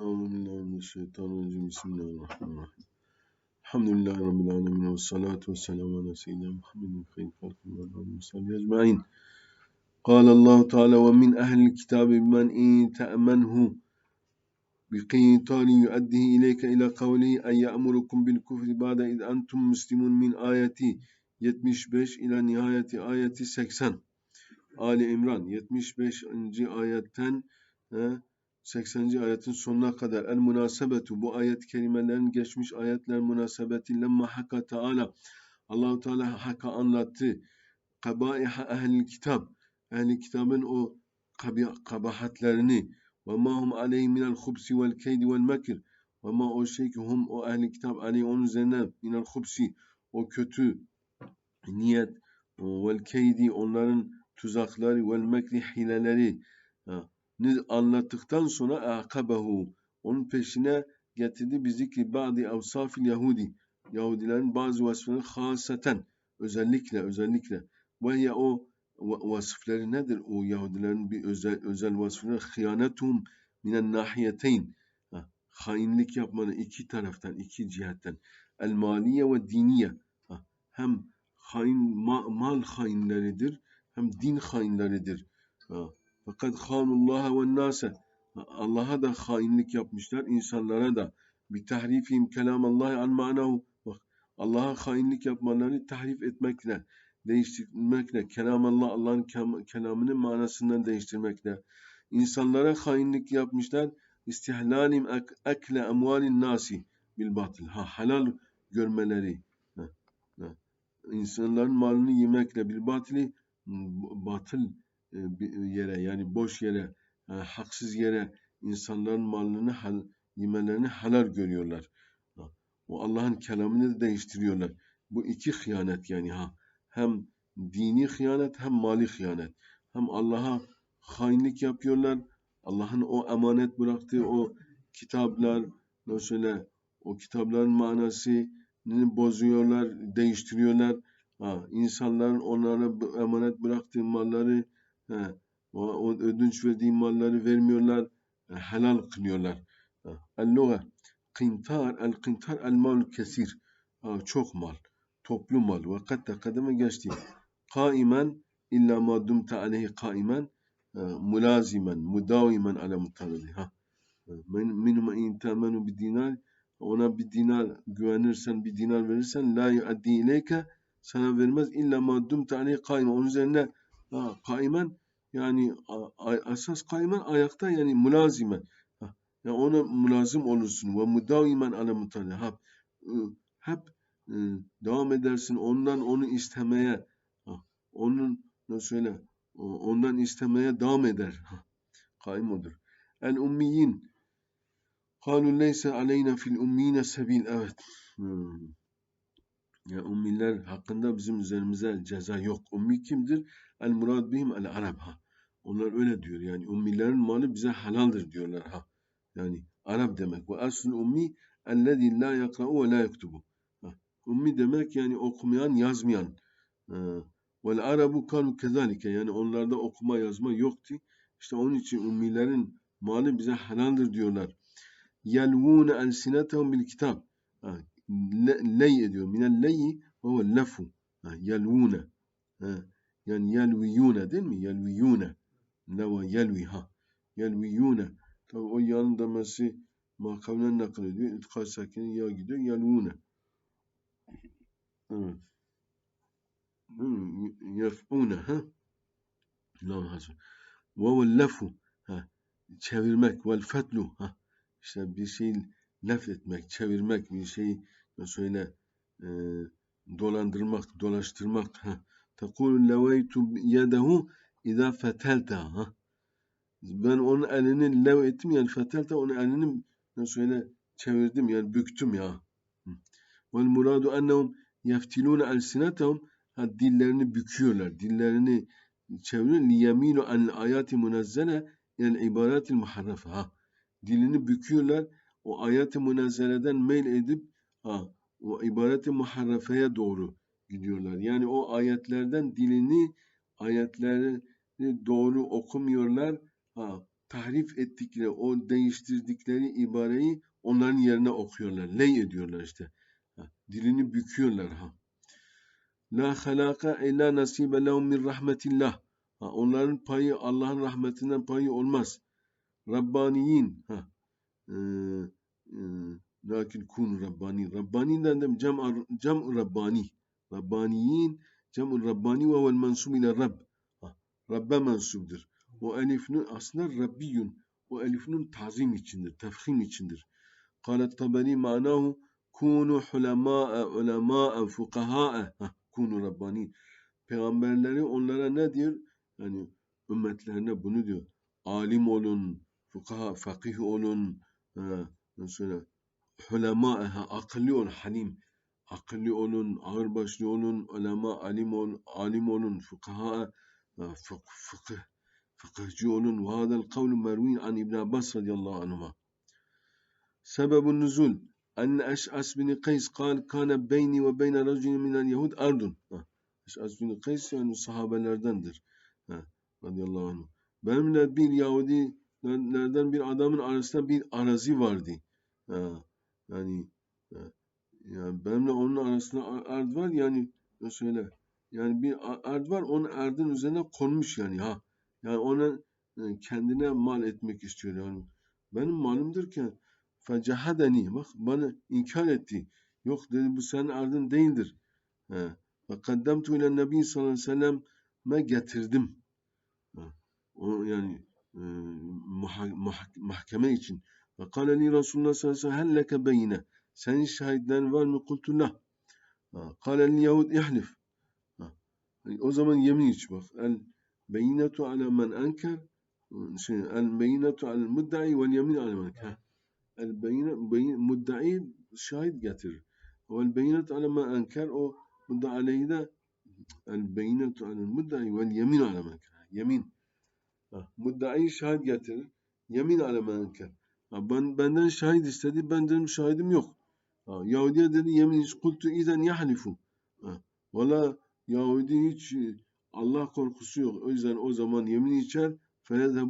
أعوذ بالله من الشيطان الرجيم بسم الله الرحمن الرحيم الحمد لله رب العالمين والصلاة والسلام على سيدنا محمد خير خلق الله وعلى وصحبه أجمعين قال الله تعالى ومن أهل الكتاب من إن تأمنه بقنطار يؤديه إليك إلى قوله أن يأمركم بالكفر بعد إذ أنتم مسلمون من آية 75 إلى نهاية آية 80 Ali İmran 75. ayetten 80. ayetin sonuna kadar. El münasebetu bu ayet kelimelerin geçmiş ayetler münasebeti lemma hakka taala Allahu Teala hakka anlattı. Kabaiha ehli kitap ehli kitabın o kabahatlerini. Ve ma hum aleyhi minel hubsi vel keydi vel mekir. Ve ma o şey ki hum o ehli kitap aleyhi onun üzerine minel hubsi o kötü niyet vel keydi onların tuzakları vel mekri hileleri anlattıktan sonra akabehu onun peşine getirdi bir zikri ba'di evsafil Yahudi. Yahudilerin bazı vasıfları hasaten özellikle özellikle. Ve ya o vasıfları nedir? O Yahudilerin bir özel özel vasıfları hıyanetum minen nahiyeteyn. Hainlik yapmanın iki taraftan iki cihetten. El maliye ve diniye. Hem hain ma, mal hainleridir hem din hainleridir. Fakat hanullaha ve nase Allah'a da hainlik yapmışlar, insanlara da. Bir tahrifim kelamallahi an manahu bak Allah'a hainlik yapmalarını tahrif etmekle, değiştirmekle, kelamallah Allah'ın kelamının manasından değiştirmekle, insanlara hainlik yapmışlar, istihlalim ekle emvalin nasi bil batıl. Ha halal görmeleri, ha, ha. insanların malını yemekle bil batili batıl yere yani boş yere haksız yere insanların malını hal, yemelerini halal görüyorlar. O Allah'ın kelamını da değiştiriyorlar. Bu iki hıyanet yani ha. Hem dini hıyanet hem mali hıyanet. Hem Allah'a hainlik yapıyorlar. Allah'ın o emanet bıraktığı o kitaplar mesela o kitapların manasını bozuyorlar, değiştiriyorlar Ha, insanların onlara emanet bıraktığı malları he, o, o ödünç verdiği malları vermiyorlar. E, helal kılıyorlar. El-luga kintar el-kintar el-mal kesir. Çok mal. Toplu mal. Ve kad tekademe geçti. Kaimen illa ma dumta aleyhi kaimen mulazimen, mudavimen ala mutaradi. Ha. Minuma in temenu bir dinar ona bir dinar güvenirsen, bir dinar verirsen la yuaddi ileyke sana vermez illa maddum tane kayma. Onun üzerine ha, kaymen yani asas kaymen ayakta yani mülazimen. Ha, yani ona mülazim olursun. Ve mudavimen ala mutali. Hep, hep e, devam edersin ondan onu istemeye. Ha, onun nasıl söyle ondan istemeye devam eder. Ha, kaim odur. El ummiyin. Kalu leyse aleyna fil ummiyine sebil. Evet. Hmm. Ya ummiler hakkında bizim üzerimize ceza yok. Ummi kimdir? El murad bihim el arab ha. Onlar öyle diyor. Yani ummilerin malı bize halaldir diyorlar ha. Yani Arap demek. Ve asl ummi ellezî la yakra'u ve la yektubu. Ummi demek yani okumayan, yazmayan. Vel arabu kanu kezalike. Yani onlarda okuma yazma yoktu. İşte onun için ummilerin malı bize halaldir diyorlar. Yelvûne elsinetehum bil kitap ley ediyor. Minel leyi ve lefu. Yelvune. Yani yelviyune değil mi? Yelviyune. Leva yelvi ha. Yelviyune. Tabi o yanın demesi makamdan nakıl ediyor. İtkal sakinin ya gidiyor. Yelvune. Evet. Yef'une ha. Lan hazır. Ve huve lefu. Ha. Çevirmek. Vel fetlu. Ha. İşte bir şey lef etmek, çevirmek, bir şeyi şöyle e, dolandırmak, dolaştırmak. Tekul leveytu yedehu izâ fetelta. Ha. Ben onun elini lev ettim yani fetelta onun elini şöyle çevirdim yani büktüm ya. Vel muradu ennehum yeftilûne elsinetehum dillerini büküyorlar. Dillerini çeviriyor. Liyeminu an ayati munezzele yani ibaratil muharrafe. Ha. Dilini büküyorlar. O ayet-i münezzeleden meyl edip ha, o ibaret-i muharrefeye doğru gidiyorlar. Yani o ayetlerden dilini ayetleri doğru okumuyorlar. Ha, tahrif ettikleri, o değiştirdikleri ibareyi onların yerine okuyorlar. Ley ediyorlar işte. Ha, dilini büküyorlar ha. La halaka illa nasibe lehum min rahmetillah. Ha, onların payı Allah'ın rahmetinden payı olmaz. Rabbaniyin. Ha. Ee, e, lakin kun Rabbani. Rabbani'den de cem, cem Rabbani. Rabbaniyin cem Rabbani ve vel mensub ile Rabb. Ha. Rabbe mensubdur. O elifnun aslında Rabbiyun. O elifnun tazim içindir, tefhim içindir. Kâlet taberi manahu kunu hulemâ'e ulemâ'e fukahâ'e. Kunu Rabbani. Peygamberleri onlara ne diyor? Yani ümmetlerine bunu diyor. Alim olun, fukaha, fakih olun, mesela hulemâ'e, akıllı olun, halim. Akıllı olun, ağırbaşlı olun, ulema, alim olun, alim olun, fukaha, fıkıh, fıkıhçı olun. Ve hadel kavlu mervin an İbn Abbas radıyallahu anhuma. Sebebun. En Eş'as bin Kays kal kana beyni ve beyne racülün minel Yahud ardun. Eş'as bin Kays yani sahabelerdendir. Ha, radıyallahu anh. Benimle bir Yahudilerden bir adamın arasında bir arazi vardı. Ha, yani, ha, yani benimle onun arasında ard var yani söyle. Yani bir ard var onun ardın üzerine konmuş yani ha. Yani ona e, kendine mal etmek istiyor yani. Benim malımdır ki fecehadeni bak bana inkar etti. Yok dedi bu senin ardın değildir. He. Ve kaddemtu ile nebi sallallahu aleyhi ve sellem getirdim. Ha. O yani e, mahkeme için. Ve kaleni Resulullah sallallahu aleyhi ve sellem helleke beyine. Senin şahitlerin var mı? Kultu la. Kaleni Yahud ihlif. O zaman yemin iç bak. El beyinetu ala men enker şey, el beyinetu al mudda'i vel yemin ala men enker. El beyine, beyin, mudda'i şahit getirir. Vel beyinetu ala men enker o mudda aleyhi de el beyinetu al mudda'i vel yemin ala men enker. Yemin. Mudda'i şahit getirir. Yemin ala men enker. Ben, benden şahit istedi. Ben dedim şahidim yok. Yahudiye dedi yemin hiç kultu izen yahlifu. Valla Yahudi hiç e, Allah korkusu yok. O yüzden o zaman yemin içer.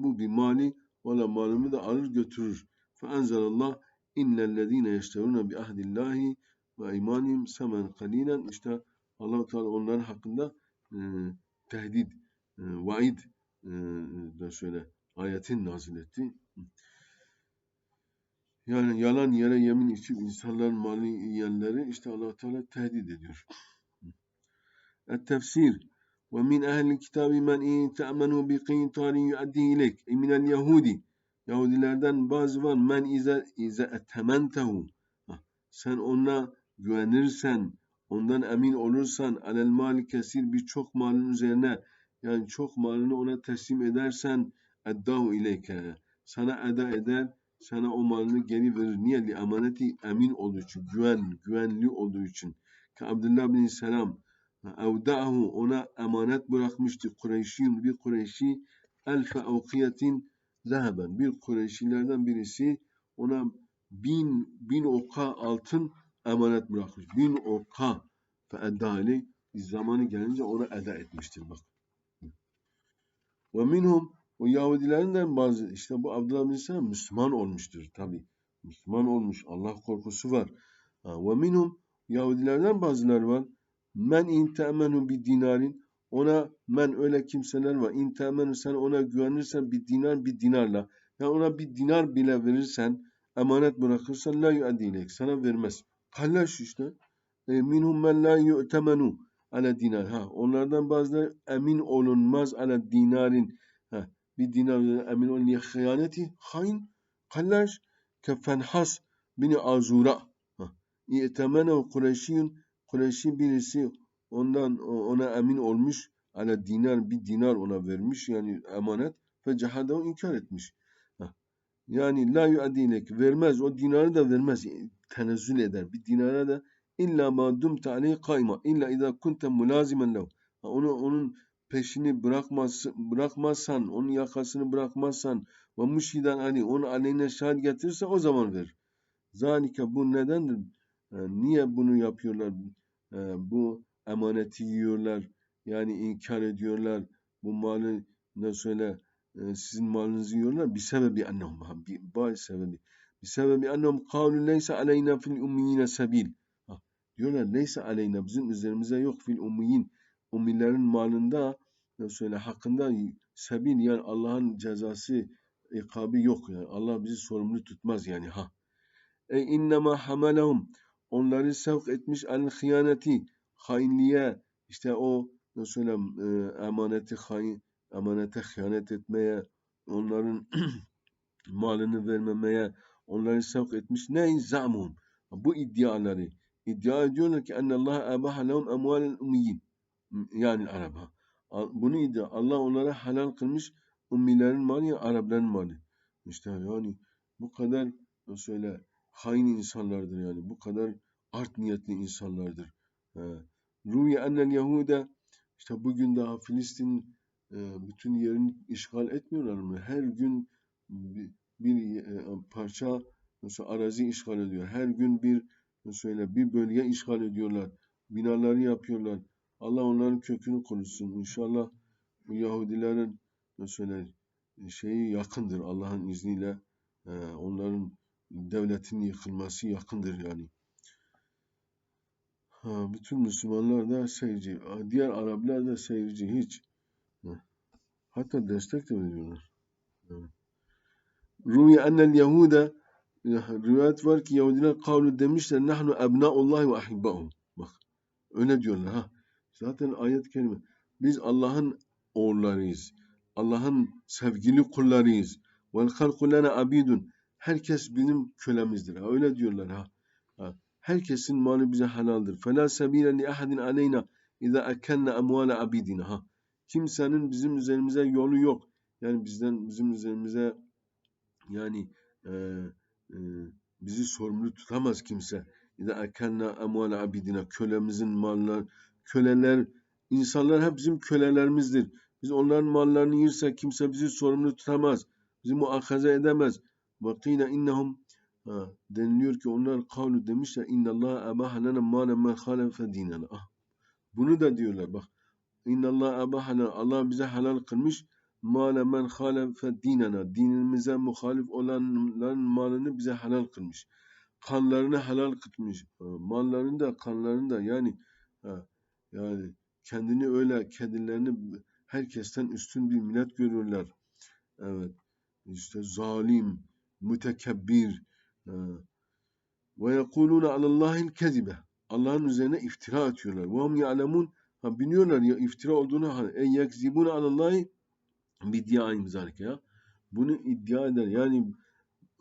bu bir mali valla malımı da alır götürür. Feenzelallah innellezine yeşteruna bi ahdillahi ve imanim semen kalilen. İşte allah Teala onların hakkında e, tehdit, e, vaid e, da şöyle ayetin nazil etti. Yani yalan yere yemin içip insanların malını yiyenleri işte allah Teala tehdit ediyor. Et-tefsir ve min ehli kitabi men in te'menu bi qintarin yu'addi ilek e minel yahudi. Yahudilerden bazı var. Men ize ize ettementehu sen ona güvenirsen ondan emin olursan alel mali kesir birçok malın üzerine yani çok malını ona teslim edersen eddahu ileyke. Sana eda eder sana o malını geri verir. Niye? Li emaneti emin olduğu için, güven, güvenli olduğu için. Ki Abdullah bin Selam evda'ahu ona emanet bırakmıştı. Kureyşin bir Kureyşi elfe avkiyetin zeheben. Bir Kureyşilerden birisi ona bin, bin oka altın emanet bırakmış. Bin oka fe eddâli zamanı gelince ona eda etmiştir. Bak. Ve minhum o Yahudilerin bazı işte bu Abdullah bin Müslüman olmuştur tabi. Müslüman olmuş. Allah korkusu var. Ve minhum Yahudilerden bazıları var. Men in te'menu bir dinarin ona men öyle kimseler var. İn te'menu sen ona güvenirsen bir dinar bir dinarla. Yani ona bir dinar bile verirsen emanet bırakırsan la yu'adilek. Sana vermez. Kallaş işte. E, minhum men la yu'temenu ala dinar. Ha, onlardan bazıları emin olunmaz ala dinarin. Emin olun ya hıyaneti hain. Kallaş kefenhas bini azura. İ'temene Kureyşiyun Kureyşi birisi ondan ona emin olmuş. Ala dinar bir dinar ona vermiş yani emanet ve cehadahu inkar etmiş. Yani la yuadilek vermez o dinarı da vermez tenezzül eder. Bir dinara da illa ma dumta aleyhi kayma illa idâ kunte mulazimen lehu. Onu onun peşini bırakmaz, bırakmazsan, onun yakasını bırakmazsan ve müşhiden ali onu aleyhine şahit getirirse o zaman ver. Zalike bu nedendir? Yani niye bunu yapıyorlar? Ee, bu emaneti yiyorlar. Yani inkar ediyorlar. Bu malı ne söyle e, sizin malınızı yiyorlar? Bir sebebi ennehum. Ha, Bir bazı sebebi. Bir sebebi ennehum kâlu leyse aleyna fil ummiyine sebil. Diyorlar leyse aleyna bizim üzerimize yok fil ummiyin. Ummilerin malında söyle hakkında sebil yani Allah'ın cezası ikabı yok yani. Allah bizi sorumlu tutmaz yani ha. E innema hamalahum onları sevk etmiş el hıyaneti hainliğe işte o nasıl söyleyeyim e, emaneti hain emanete hıyanet etmeye onların malını vermemeye onları sevk etmiş ne zamun bu iddiaları iddia ediyorlar ki Allah abaha lehum emvalel ummiyin yani Arap ha. Bunu iddia Allah onlara helal kılmış ummilerin malı ya Arapların malı. İşte yani bu kadar söyle hain insanlardır yani. Bu kadar art niyetli insanlardır. Rüya ennel Yahude işte bugün daha Filistin e, bütün yerini işgal etmiyorlar mı? Her gün bir, bir e, parça mesela arazi işgal ediyor. Her gün bir söyle bir bölge işgal ediyorlar. Binaları yapıyorlar. Allah onların kökünü korusun. İnşallah bu Yahudilerin mesela şeyi yakındır Allah'ın izniyle. E, onların devletin yıkılması yakındır yani. Ha, bütün Müslümanlar da seyirci, diğer Araplar da seyirci hiç. Hatta destek de veriyorlar. Rüya ennel Yahuda rivayet var ki Yahudiler kavlu demişler nahnu ebnaullah ve ahibbahum. Bak öyle diyorlar ha. Zaten ayet kelime. Biz Allah'ın oğullarıyız. Allah'ın sevgili kullarıyız. Vel halku lana abidun. Herkes bizim kölemizdir. Ha, öyle diyorlar ha. ha. Herkesin malı bize helaldir. Fela sebile li ahadin aleyna iza akalna amwala abidina. Ha. Kimsenin bizim üzerimize yolu yok. Yani bizden bizim üzerimize yani e, e, bizi sorumlu tutamaz kimse. İza akalna amwala abidina. Kölemizin mallar, köleler, insanlar hep bizim kölelerimizdir. Biz onların mallarını yirsek kimse bizi sorumlu tutamaz. Bizi muakaze edemez. Vakine innehum Ha, deniliyor ki onlar kavlu demişler inna Allah abaha lana ma lam halefe dinana. Ah, bunu da diyorlar bak. İnna Allah abaha Allah bize halal kılmış ma lam halefe dinana. Dinimize muhalif olanların malını bize halal kılmış. Kanlarını halal kılmış. Mallarını da kanlarını da yani ha, yani kendini öyle kedilerini herkesten üstün bir millet görürler. Evet. İşte zalim, mütekebbir, ve yekuluna alallahil kezibe. Allah'ın üzerine iftira atıyorlar. Ve hum ya'lemun. Ha biliyorlar ya iftira olduğunu hani en yekzibuna alallahi bidyaim zalike ya. Bunu iddia eder. Yani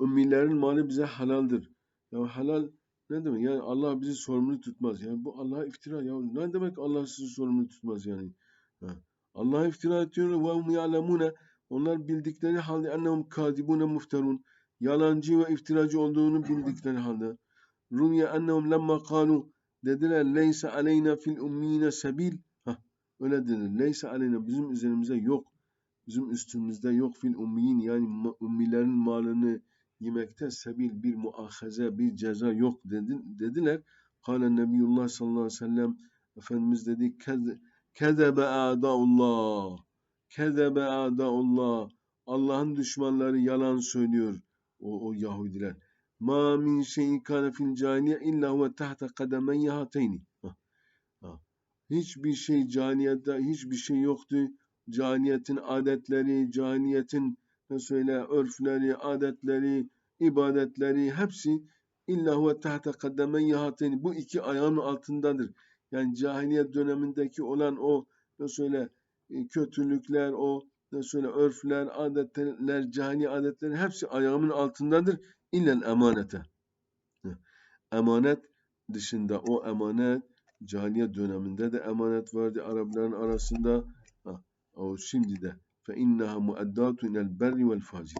ümmilerin malı bize halaldir. Ya halal ne demek? Yani Allah bizi sorumlu tutmaz. Yani bu Allah'a iftira ya. Ne demek Allah sizi sorumlu tutmaz yani? Allah'a iftira ediyor ve hum ya'lemune. Onlar bildikleri halde ennehum kadibune mufterun yalancı ve iftiracı olduğunu bildikleri halde Rumya ennehum lemma kalu dediler leysa aleyna fil ummine sebil Hah, öyle dedi. Leysa aleyna bizim üzerimize yok. Bizim üstümüzde yok fil ummiyin yani ummilerin malını yemekte sebil bir muahaze bir ceza yok dedi, dediler. Kale Nebiyullah sallallahu aleyhi ve sellem Efendimiz dedi kezebe a'daullah kezebe a'daullah Allah'ın düşmanları yalan söylüyor o, o Yahudiler. Ma min şeyin kana fil caniye illa huve tahta kademeyye hateyni. Hiçbir şey caniyette hiçbir şey yoktu. Caniyetin adetleri, caniyetin söyle örfleri, adetleri, ibadetleri hepsi illa huve tahta hateyni. Bu iki ayağın altındadır. Yani cahiliyet dönemindeki olan o ne söyle kötülükler, o söyle örfler, adetler, cahili adetler hepsi ayağımın altındadır. İllel emanete. Emanet dışında o emanet cahiliye döneminde de emanet vardı Arapların arasında. Ha, o şimdi de fe innaha muaddatu ilel berri vel facir.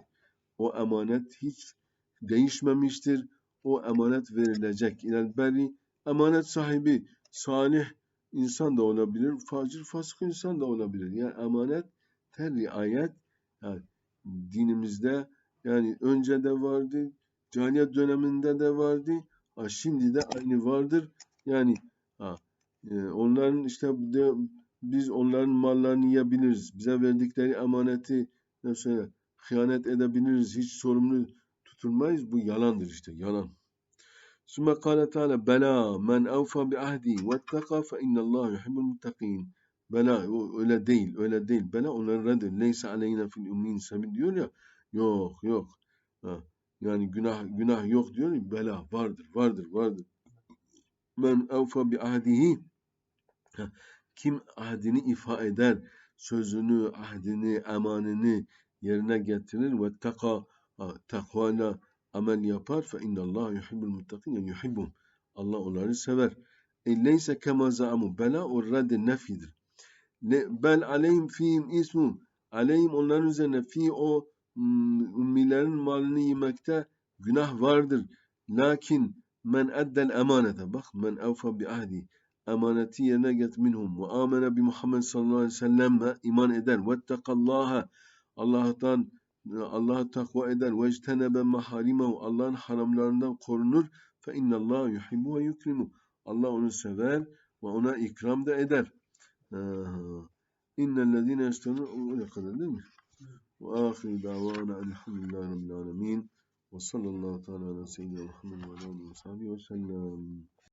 O emanet hiç değişmemiştir. O emanet verilecek. İlel berri emanet sahibi salih insan da olabilir, facir fasık insan da olabilir. Yani emanet ter riayet yani dinimizde yani önce de vardı, cahiliyet döneminde de vardı, ha, şimdi de aynı vardır. Yani ha, e, onların işte de, biz onların mallarını yiyebiliriz. Bize verdikleri emaneti mesela hıyanet edebiliriz. Hiç sorumlu tutulmayız. Bu yalandır işte. Yalan. Sümme kâle teâlâ Bela men evfa bi ahdi vetteka fe innallâhu yuhibbul muttakîn. Bela öyle değil. Öyle değil. Bela onların reddir. Neyse aleyna fil ummin sabil diyor ya. Yok yok. Ha. Yani günah günah yok diyor ya. Bela vardır. Vardır. Vardır. Men evfa bi ahdihi. Kim ahdini ifa eder, sözünü, ahdini, emanını yerine getirir ve taka takvayla amel yapar fe innallah yuhibbul muttakin yani yuhibbum. Allah onları sever. E leyse kema zaamu. Bela o reddi nefidir. Bel aleyhim fihim ismun. Aleyhim onların üzerine fi o ümmilerin malını yemekte günah vardır. Lakin men eddel emanete. Bak men evfa bi ahdi. Emaneti yerine get minhum. Ve amene bi Muhammed sallallahu aleyhi ve sellem iman eder. Vettekallaha. Allah'tan Allah'a takva eder. Ve ectenebe maharimehu. Allah'ın haramlarından korunur. Fe innallahu yuhibbu ve yukrimu. Allah onu sever ve ona ikram da eder. İnnellezîne yestemûn öyle kadar değil mi? Ve âhiru davâna elhamdülillahi rabbil âlemîn. Ve sallallahu teâlâ ala seyyidina Muhammed ve alâ ve sellem.